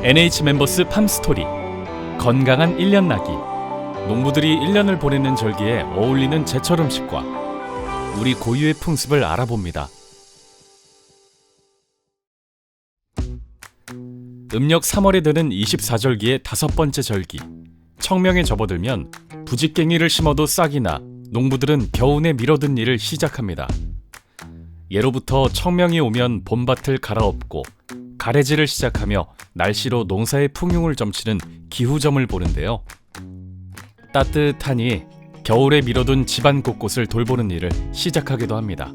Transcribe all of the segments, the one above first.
NH 멤버스 팜스토리 건강한 1년 나기 농부들이 1년을 보내는 절기에 어울리는 제철 음식과 우리 고유의 풍습을 알아봅니다. 음력 3월에 드는 24절기의 다섯 번째 절기 청명에 접어들면 부직갱이를 심어도 싹이 나 농부들은 겨우내 밀어든 일을 시작합니다. 예로부터 청명이 오면 봄밭을 갈아엎고 가래질을 시작하며 날씨로 농사의 풍요를 점치는 기후점을 보는데요. 따뜻하니 겨울에 미뤄둔 집안 곳곳을 돌보는 일을 시작하기도 합니다.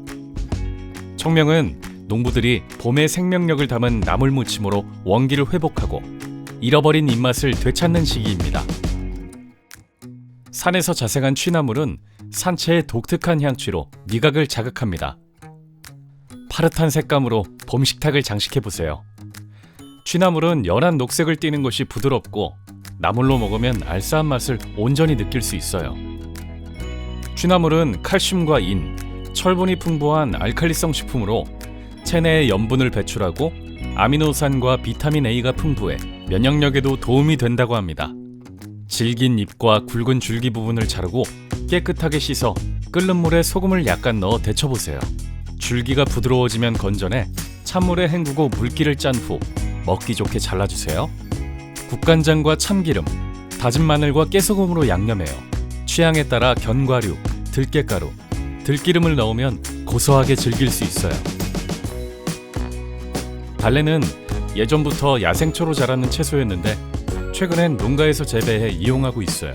청명은 농부들이 봄의 생명력을 담은 나물 무침으로 원기를 회복하고 잃어버린 입맛을 되찾는 시기입니다. 산에서 자생한 취나물은 산채의 독특한 향취로 미각을 자극합니다. 파릇한 색감으로 봄 식탁을 장식해 보세요. 취나물은 연한 녹색을 띠는 것이 부드럽고 나물로 먹으면 알싸한 맛을 온전히 느낄 수 있어요. 취나물은 칼슘과 인, 철분이 풍부한 알칼리성 식품으로 체내의 염분을 배출하고 아미노산과 비타민 A가 풍부해 면역력에도 도움이 된다고 합니다. 질긴 잎과 굵은 줄기 부분을 자르고 깨끗하게 씻어 끓는 물에 소금을 약간 넣어 데쳐보세요. 줄기가 부드러워지면 건져내 찬물에 헹구고 물기를 짠 후 먹기 좋게 잘라주세요. 국간장과 참기름, 다진 마늘과 깨소금으로 양념해요. 취향에 따라 견과류, 들깨가루, 들기름을 넣으면 고소하게 즐길 수 있어요. 달래는 예전부터 야생초로 자라는 채소였는데 최근엔 농가에서 재배해 이용하고 있어요.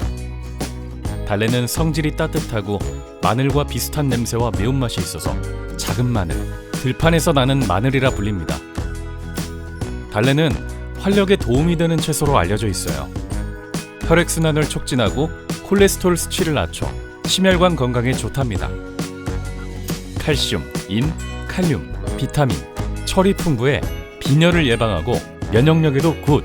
달래는 성질이 따뜻하고 마늘과 비슷한 냄새와 매운맛이 있어서 작은 마늘, 들판에서 나는 마늘이라 불립니다. 달래는 활력에 도움이 되는 채소로 알려져 있어요. 혈액순환을 촉진하고 콜레스테롤 수치를 낮춰 심혈관 건강에 좋답니다. 칼슘, 인, 칼륨, 비타민, 철이 풍부해 빈혈을 예방하고 면역력에도 굿.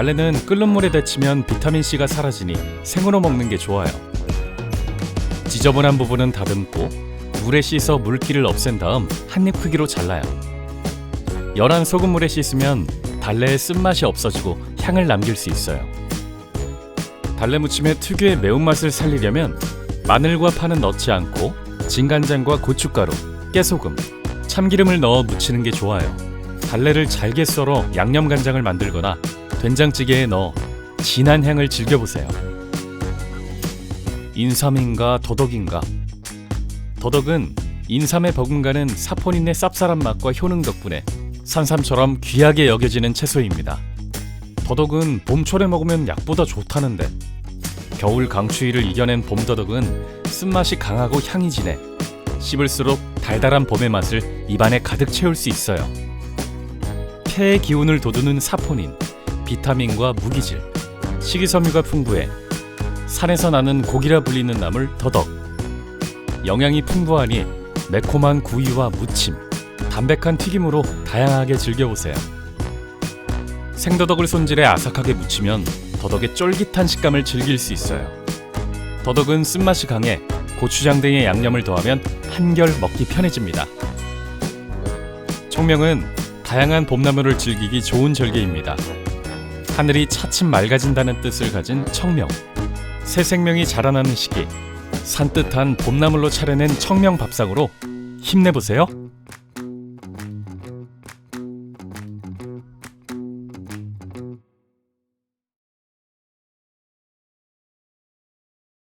달래는 끓는 물에 데치면 비타민 C가 사라지니 생으로 먹는 게 좋아요. 지저분한 부분은 다듬고 물에 씻어 물기를 없앤 다음 한입 크기로 잘라요. 열한 소금물에 씻으면 달래의 쓴맛이 없어지고 향을 남길 수 있어요. 달래 무침의 특유의 매운맛을 살리려면 마늘과 파는 넣지 않고 진간장과 고춧가루, 깨소금, 참기름을 넣어 무치는 게 좋아요. 달래를 잘게 썰어 양념 간장을 만들거나 된장찌개에 넣어 진한 향을 즐겨보세요. 인삼인가 더덕인가? 더덕은 인삼에 버금가는 사포닌의 쌉쌀한 맛과 효능 덕분에 산삼처럼 귀하게 여겨지는 채소입니다. 더덕은 봄철에 먹으면 약보다 좋다는데 겨울 강추위를 이겨낸 봄더덕은 쓴맛이 강하고 향이 진해 씹을수록 달달한 봄의 맛을 입안에 가득 채울 수 있어요. 폐의 기운을 돋우는 사포닌, 비타민과 무기질, 식이섬유가 풍부해 산에서 나는 고기라 불리는 나물 더덕. 영양이 풍부하니 매콤한 구이와 무침, 담백한 튀김으로 다양하게 즐겨보세요. 생더덕을 손질해 아삭하게 무치면 더덕의 쫄깃한 식감을 즐길 수 있어요. 더덕은 쓴맛이 강해 고추장 등의 양념을 더하면 한결 먹기 편해집니다. 청명은 다양한 봄나물을 즐기기 좋은 절기입니다. 하늘이 차츰 맑아진다는 뜻을 가진 청명. 새 생명이 자라나는 시기. 산뜻한 봄나물로 차려낸 청명 밥상으로 힘내보세요.